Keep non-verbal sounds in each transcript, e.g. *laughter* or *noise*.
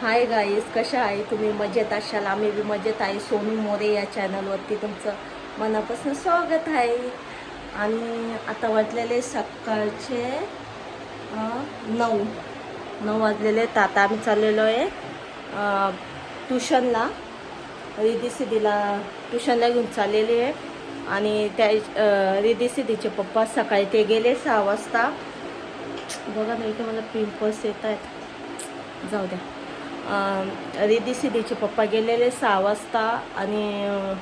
Hi guys कशा आहे तुम्ही? मजेत असाल? आम्ही बी मजेत आहे. सोनू मोरे या चॅनलवरती तुमचं मनापासून स्वागत आहे. आणि आता वाजलेले सकाळचे नऊ. नऊ वाजलेले तर आता आम्ही चाललेलो आहे ट्युशनला. रिदी सिदीला ट्युशनला घेऊन चाललेले आहे. आणि त्या रिदी सिदीचे पप्पा सकाळी ते गेले सहा वाजता. बघा नाही तर मला पिंपल्स येत आहेत. जाऊ द्या. रिदी सिद्धीचे पप्पा गेलेले सहा वाजता आणि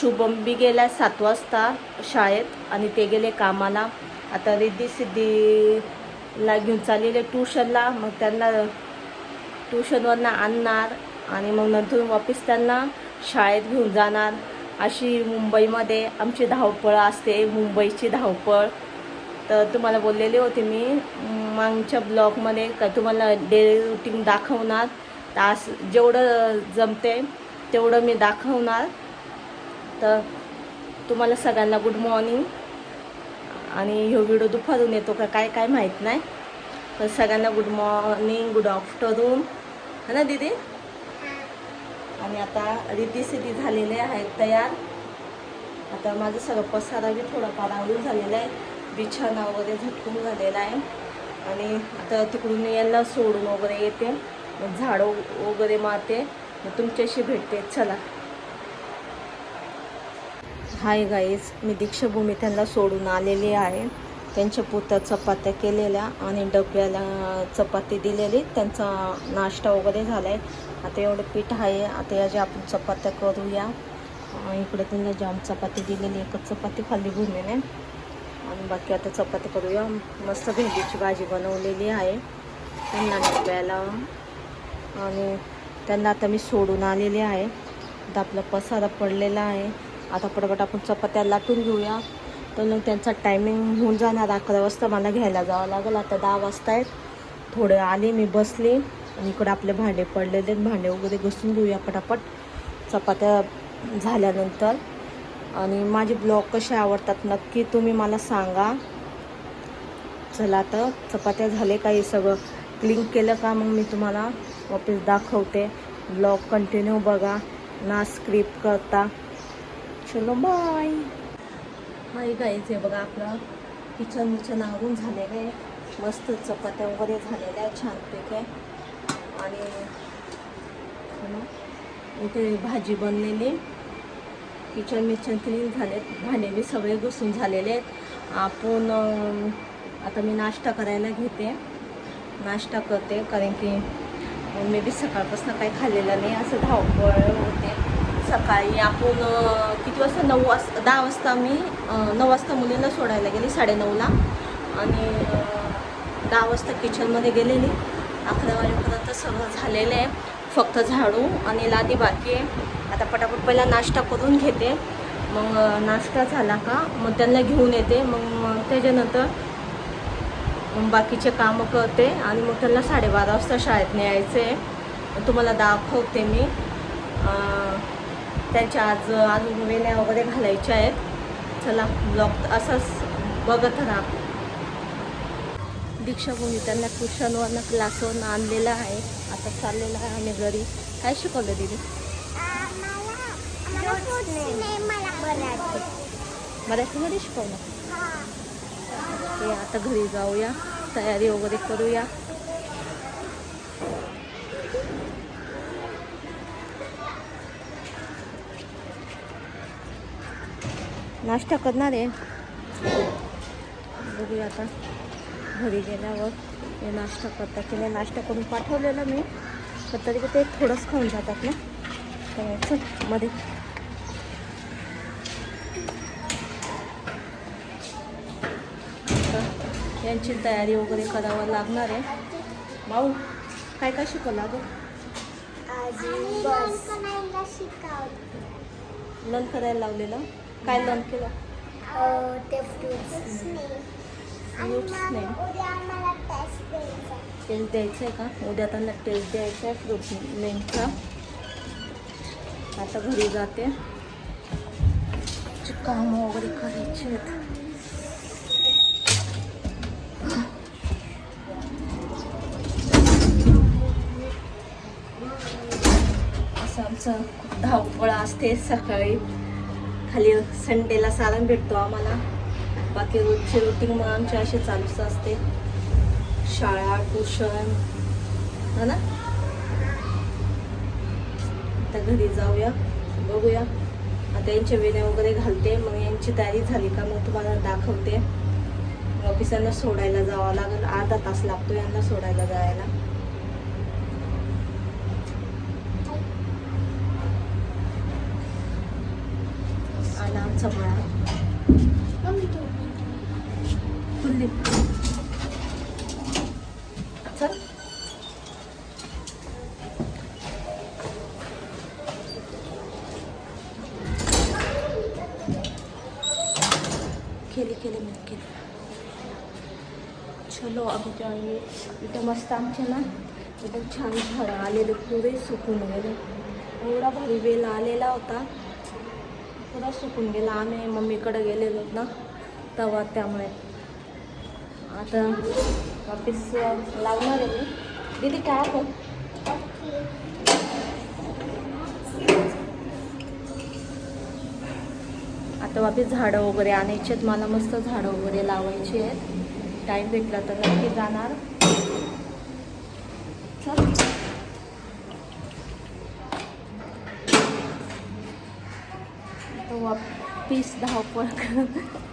शुभम बी गेला सात वाजता शाळेत आणि ते गेले कामाला. आता रिद्धी सिद्धीला घेऊन चाललेले ट्युशनला मग त्यांना ट्युशनवरनं आणणार आणि मग नंतर वापस त्यांना शाळेत घेऊन जाणार. अशी मुंबईमध्ये आमची धावपळ असते मुंबईची धावपळ. तर तुम्हाला बोललेले होते मी मागच्या ब्लॉगमध्ये का तुम्हाला डेली रुटीन दाखवणार. तास जेवढं जमते तेवढं मी दाखवणार. तर तुम्हाला सगळ्यांना गुड मॉर्निंग आणि ह्यो व्हिडिओ दुपारून येतो का काय काय माहीत नाही. तर सगळ्यांना गुड मॉर्निंग गुड आफ्टरनून है ना दीदी? आणि आता रिती सिद्धी झालेले आहेत तयार. आता माझं सगळं पसारा बी थोडाफार आवडून झालेला आहे. बिछाना वगैरे झटकून झालेला आहे. आणि आता तिकडून यायला सोडून वगैरे येते. झाडं वगैरे मारते. मग तुमच्याशी भेटते. चला. हाय गाईज मी दीक्षाभूमी त्यांना सोडून आलेली आहे. त्यांच्या पुत्या चपात्या केलेल्या आणि डब्याला चपाती दिलेली. त्यांचा नाश्ता वगैरे झाला आहे आता एवढं पीठ आहे. आता याच्या आपण चपात्या करूया. इकडे त्यांना जाम चपाती दिलेली. एकच चपाती खाली भूमीने आणि बाकी आता चपाती करूया. मस्त भेंडीची भाजी बनवलेली आहे. त्यांना डब्याला आणि त्यांना आता मी सोडून आलेले आहे. आता आपला पसारा पडलेला आहे. आता पटापट आपण चपात्या लाटून घेऊया. तर मग त्यांचा टायमिंग होऊन जाणार. अकरा वाजता मला घ्यायला जावं लागेल. आता दहा वाजता आहेत. थोडे आले मी बसले. आणि इकडे आपले भांडे पडलेले आहेत. भांडे वगैरे घुसून घेऊया पटापट. चपात्या झाल्यानंतर. आणि माझे ब्लॉग कसे आवडतात नक्की तुम्ही मला सांगा. चला आता चपात्या झाले काही सगळं क्लिंक केलं का मग मी तुम्हाला ऑफिस दाखवते. ब्लॉग कंटिन्यू बघा. ना स्क्रिप्ट करता. चलो बाय हाय गाईज हे बघा आपलं किचन विचन आवरून झालेलं आहे मस्त चपात्या वगैरे झालेल्या आहे छानपैकी. आणि इथे भाजी बनलेली. किचन मिचन क्लीन झालेत. भांडे मी सगळे घुसून झालेले आहेत. आपण आता मी नाश्ता करायला घेते. नाश्ता करते कारण की मी बी सकाळपासून काही खाल्लेलं नाही असं धावपळ होते. सकाळी आपण किती वाजता? नऊ वाजता दहा वाजता मी नऊ वाजता मुलीला सोडायला गेली साडेनऊला. आणि दहा वाजता किचनमध्ये गेलेली. अकरा वाजेपर्यंत सगळं झालेलं आहे. फक्त झाडू आणि लादी बाकी आहे. आता पटापट पहिला नाश्ता करून घेते. मग नाश्ता झाला का? मग त्यांना घेऊन येते. मग त्याच्यानंतर मग बाकीचे कामं करते आणि मग त्यांना साडेबारा वाजता शाळेत न्यायचे आहे तुम्हाला दाखवते मी त्यांच्या आज अजून वेण्या वगैरे घालायच्या आहेत चला ब्लॉग असंच बघत राहा दीक्षाभूमी त्यांना ट्युशनवरनं क्लासवरनं आणलेला आहे आता चाललेलं आहे आम्ही घरी काय शिकवलं दिदी मराठीमध्ये शिकवलं ते आता घरी जाऊया. तयारी वगैरे करूया. नाश्ता करणार आहे. बघूया आता. घरी गेल्यावर हे नाश्ता करतात. की नाही नाश्ता करून पाठवलेला मी. पण तरी ते थोडंच खाऊन जातात ना. तर चलमध्ये. यांची तयारी वगैरे करावं लागणार आहे. भाऊ काय काय शिकवलं अगं? लर्न करायला लावलेलं? काय लर्न केलं? टेस्ट द्यायचं. आहे का? उद्या त्यांना टेस्ट द्यायचा आहे फ्रूट नेमचा आता घरी जाते. कामं वगैरे करायची आहेत आमचं खूप धावपळ असते सकाळी. खाली संडेला सारण भेटतो आम्हाला. बाकी रोजची रुटीन मग आमची असे चालूच असते. शाळा ट्युशन है ना? आता घरी जाऊया बघूया. आता यांचे वेण्या वगैरे घालते मग यांची तयारी झाली का मग तुम्हाला दाखवते. ऑफिसांना सोडायला जावं लागेल. अर्धा तास लागतो यांना सोडायला जायला. आला आमचा बाळा. खुल्ली चल. केली केली मी केली. चलो अभी जाऊंगे इथं मस्त आमचे ना एकदम छान झाडं आलेले पुरे सुकून गेले. एवढा भारी वेल आलेला होता. पुरा सुकून गेला. आम्ही मम्मीकडे गेलेलो ना तवा त्यामुळे. आता वापिस लावणार आहे मी. दीदी काय आपण आता वापिस झाडं वगैरे आणायची आहेत. मला मस्त झाडं वगैरे लावायची आहेत. टाईम भेटला तर नक्की जाणार. पीस धावपळ करून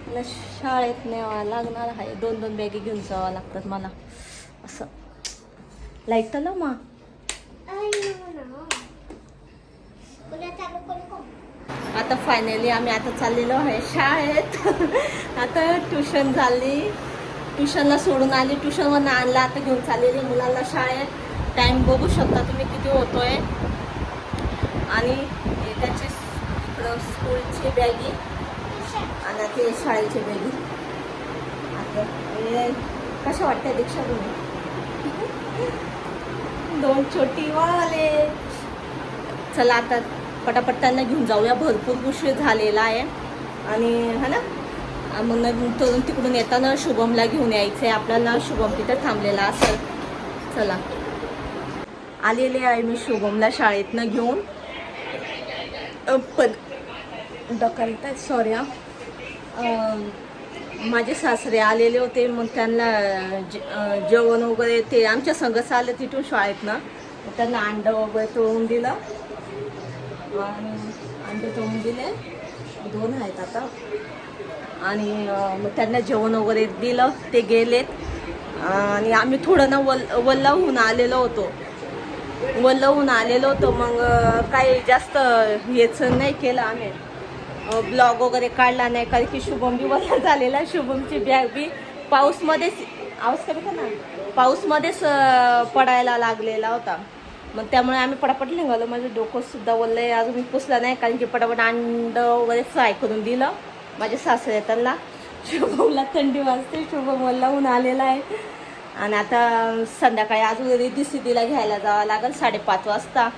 मला शाळेत न्यावा लागणार आहे. दोन दोन बॅगी घेऊन जावं लागतात मला. असं. लाइट तर मा? आता फायनली आम्ही आता चाललेलो आहे शाळेत. आता ट्युशन झाली. ट्युशनला सोडून आली. ट्युशनवर आणला आता घेऊन चाललेली मुलांना शाळेत. टाईम बघू शकता तुम्ही किती होतोय. आणि त्याची इकडं स्कूलची बॅगी. ते शाळेची बेबी आता हे कशा वाटतं दीक्षा तुम्ही? दोन छोटी वाले. चला आता पटापट त्यांना घेऊन जाऊया. भरपूर उशीर झालेला आहे. आणि है ना मग नंतर तिकडून येताना शुभमला घेऊन यायचं आहे आपल्याला शुभम तिथे थांबलेला असेल. चला. आलेले आहे मी शुभमला शाळेतनं घेऊन. पण डकालत सॉरी हा. माझे सासरे आलेले होते मग त्यांना जे- जेवण वगैरे ते आमच्या संघच आले तिथून शाळेतनं. मग त्यांना अंडं वगैरे तळून दिलं. आणि अंडे तळून दिले. दोन आहेत आता. आणि मग त्यांना जेवण वगैरे दिलं. ते गेलेत. आणि आम्ही थोडं ना वल वल्लाहून आलेलो होतो. वल्लहून आलेलो होतो. मग काही जास्त याचं नाही केलं आम्ही. ब्लॉग वगैरे काढला नाही. कारण की शुभम बी वजा झालेला शुभमची बॅग बी पाऊसमध्येच आवाज कमी का ना? पाऊसमध्येच पडायला लागलेला होता. मग त्यामुळे आम्ही पटापट निघालो. माझं डोकं सुद्धा आहे अजून मी पुसलं नाही कारण की पटापट अंड वगैरे फ्राय करून दिलं. माझ्या सासरे त्यांना. शुभमला थंडी वाजते. शुभम वल्लाहून आलेला आहे. आणि आता संध्याकाळी अजून रिद्धी सिद्धीला घ्यायला जावं लागेल साडेपाच वाजता.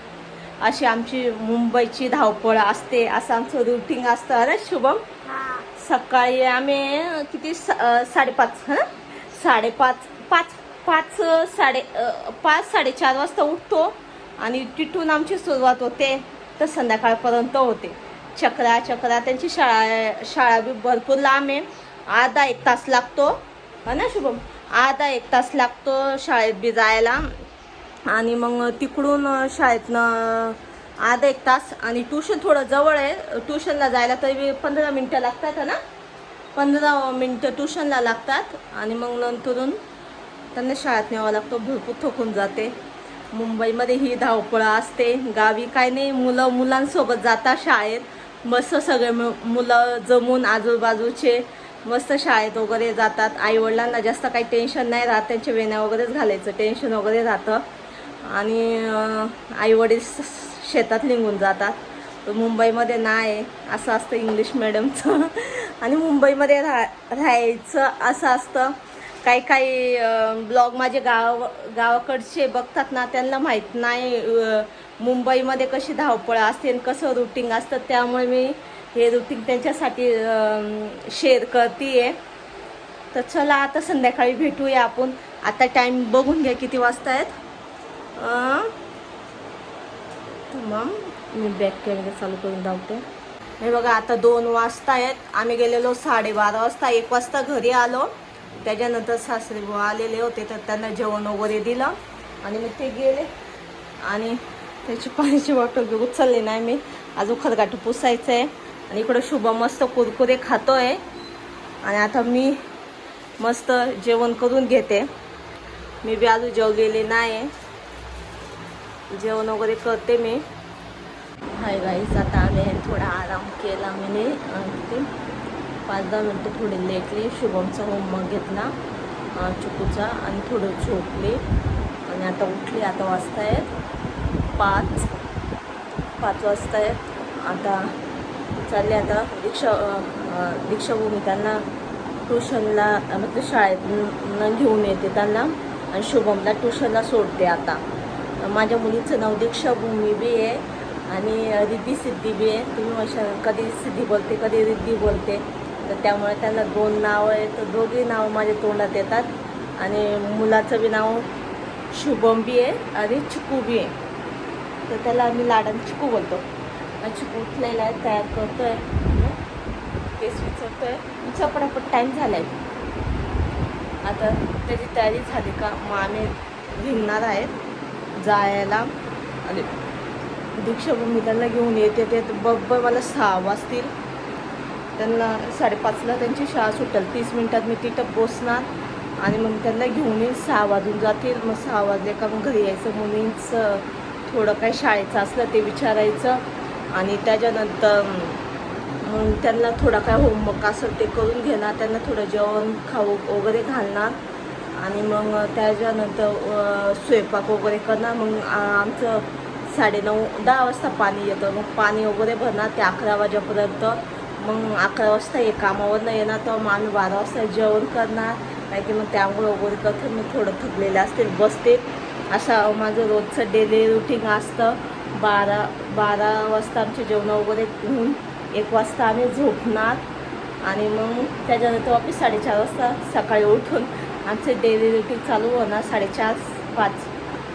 अशी आमची मुंबईची धावपळ असते असं आमचं रुटीन असतं. अरे शुभम. सकाळी आम्ही किती? साडेपाच हां? साडेपाच पाच पाच साडे पाच साडेचार वाजता उठतो आणि तिथून आमची सुरुवात होते. तर संध्याकाळपर्यंत होते. चक्रा चक्रा त्यांची शाळा शाळा बी भरपूर लांब आहे. अर्धा एक तास लागतो. हा ना शुभम? अर्धा एक तास लागतो शाळेत बी जायला. आणि मग तिकडून शाळेतनं अर्धा एक तास आणि ट्युशन थोडं जवळ आहे. ट्युशनला जायला तरी पंधरा मिनटं लागतात है ना? पंधरा मिनटं ट्युशनला लागतात. आणि मग नंतरून त्यांना शाळेत न्यावं लागतो. भरपूर थकून जाते. मुंबईमध्ये ही धावपळ असते. गावी काय नाही. मुलं मुलांसोबत जातात शाळेत. मस्त सगळे मुलं जमून आजूबाजूचे मस्त शाळेत वगैरे जातात. आईवडिलांना जास्त काही टेन्शन नाही राहत. त्यांच्या वेण्या वगैरेच घालायचं. टेन्शन वगैरे राहतं. आणि आईवडील शेतात निघून जातात. तर मुंबईमध्ये नाही असं असतं इंग्लिश मिडियमचं *laughs* आणि मुंबईमध्ये राहा राहायचं असं असतं. काही काही ब्लॉग माझे गाव गावाकडचे बघतात ना त्यांना माहीत नाही मुंबईमध्ये कशी धावपळ असते आणि कसं रुटीन असतं. त्यामुळे मी हे रुटीन त्यांच्यासाठी शेअर करते तर चला आता संध्याकाळी भेटूया आपण. आता टाईम बघून घ्या किती वाजता आहेत अं, मग मी बॅक कॅमेरा चालू करून धावते हे बघा आता दोन वाजता आहेत. आम्ही गेलेलो साडेबारा वाजता. एक वाजता घरी आलो. त्याच्यानंतर सासरे आलेले होते तर त्यांना जेवण वगैरे दिलं. आणि मग ते गेले. आणि त्याची पाण्याची बॉटल बी उचलली नाही मी. अजून खरगाट पुसायचं आहे आणि इकडं शुभ मस्त कुरकुरे खातो आहे आणि आता मी मस्त जेवण करून घेते. मी बी अजून जेवलेली नाही आहे जेवण वगैरे करते मी. हाय गाईस आता आम्ही थोडा आराम केला मी आणि पाच दहा मिनटं थोडी लेटली शुभमचा होमवर्क घेतला चुकूचा आणि थोडं झोपली. आणि आता उठली आता वाजता आहेत पाच पाच वाजता आहेत आता चालले आता दीक्षा दीक्षाभूमी. त्यांना ट्युशनला म्हणजे शाळेत न घेऊन येते त्यांना. आणि शुभमला ट्युशनला सोडते आता. माझ्या मुलीचं नाव दीक्षाभूमी बी आहे आणि रिद्धी सिद्धी बी आहे. तुम्ही अशा कधी सिद्धी बोलते कधी रिद्धी बोलते. तर त्यामुळे त्यांना दोन नावं आहेत तर दोघी नावं माझ्या तोंडात येतात. आणि मुलाचं बी नाव शुभम बी आहे आणि चिकू बी आहे. तर त्याला आम्ही लाडाने चिकू बोलतो. चिकू उठलेला आहे तयार करतोय. केस विचारतोय. विचार आपण टाईम झाला आहे आता त्याची तयारी झाली का मग आम्ही निघणार आहेत. जायला. आणि दीक्षाभूमी त्यांना घेऊन येते ते. बब्ब मला सहा वाजतील. त्यांना साडेपाचला त्यांची शाळा सुटेल. तीस मिनटात मी तिथं पोचणार. आणि मग त्यांना घेऊन येईल सहा वाजून जातील. मग सहा वाजले का मग घरी यायचं मुलींचं. थोडं काही शाळेचं असलं ते विचारायचं. आणि त्याच्यानंतर मग त्यांना थोडा काय होमवर्क असेल ते करून घेणार. त्यांना थोडं जेवण खाऊ वगैरे घालणार. आणि मग त्याच्यानंतर स्वयंपाक वगैरे करणार मग आमचं साडेनऊ दहा वाजता पाणी येतं. मग पाणी वगैरे भरणार ते अकरा वाजेपर्यंत. मग अकरा वाजता हे कामावरनं येणार तर मग आम्ही बारा वाजता जेवण करणार. नाही की मग त्यामुळे वगैरे करतो मी थोडं थकलेले असते बसते. असा माझं रोजचं डेली रुटीन असतं. बारा बारा वाजता आमचे जेवण वगैरे होऊन एक वाजता आम्ही झोपणार. आणि मग त्याच्यानंतर वापस साडेचार वाजता सकाळी उठून आमचे डेली रुटीन चालू होणार साडेचार पाच.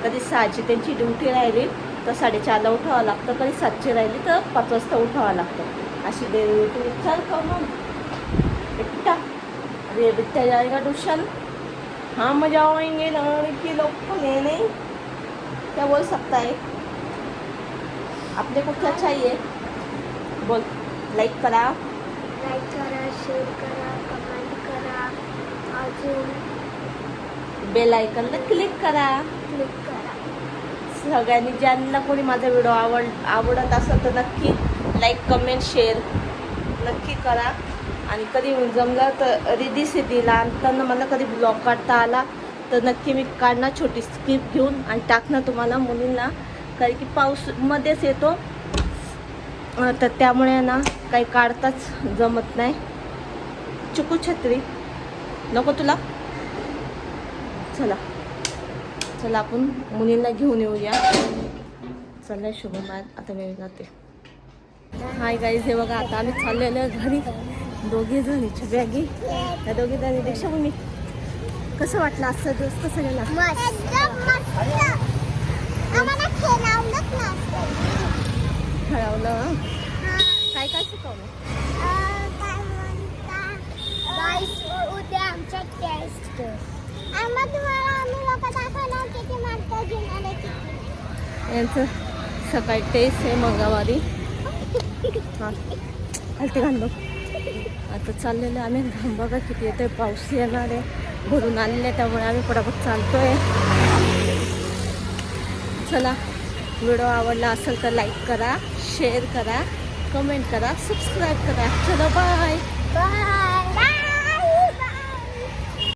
कधी सहाची त्यांची ड्युटी राहिली तर साडेचारला उठावं लागतं. कधी सातची राहिली तर पाच वाजता उठावं लागतं. अशी डेली रुटीन चल का मग एकटा. अरे बिट्ट्या जाएगा ट्यूशन? हम जाएंगे लड़की लोग को लेने क्या बोल सकता है अपने को क्या चाहिए बोल. लाईक करा. लाईक करा शेअर करा कमेंट करा. अजून बेल आयकनला क्लिक करा. क्लिक करा. सगळ्यांनी ज्यांना कोणी माझा व्हिडिओ आवड आवडत असेल तर नक्की लाईक कमेंट शेअर नक्की करा. आणि कधी जमलं तर रिधी सिद्धीला आणताना मला कधी ब्लॉग काढता आला तर नक्की मी काढणार छोटी स्किप घेऊन आणि टाकणार तुम्हाला मुलींना. कारण की पाऊस मध्येच येतो तर त्यामुळे ना काही काढताच जमत नाही. चुकू छत्री. नको तुला? चला. चला आपण मुलींना घेऊन येऊया. चला शुभम आता मी जाते. हाय गाईज हे बघा आता आम्ही चाललेलो घरी. दोघे जणीची बॅगी त्या दोघी जणी दीक्षा मम्मी. कसं वाटलं आजचा दिवस? कसं गेला? मस्त काय काय शिकवलं? उद्या आमच्या टेस्ट यांचं सकाळी टेस्ट आहे मंगळवारी. हलते घाल बघ. आता चाललेलं आम्ही. घाम बघा किती येतोय. पाऊस येणार आहे. भरून आलेले आहे त्यामुळे आम्ही पटापट चालतोय. चला. व्हिडिओ आवडला असेल तर लाईक करा शेअर करा कमेंट करा सबस्क्राईब करा. चलो बाय बाय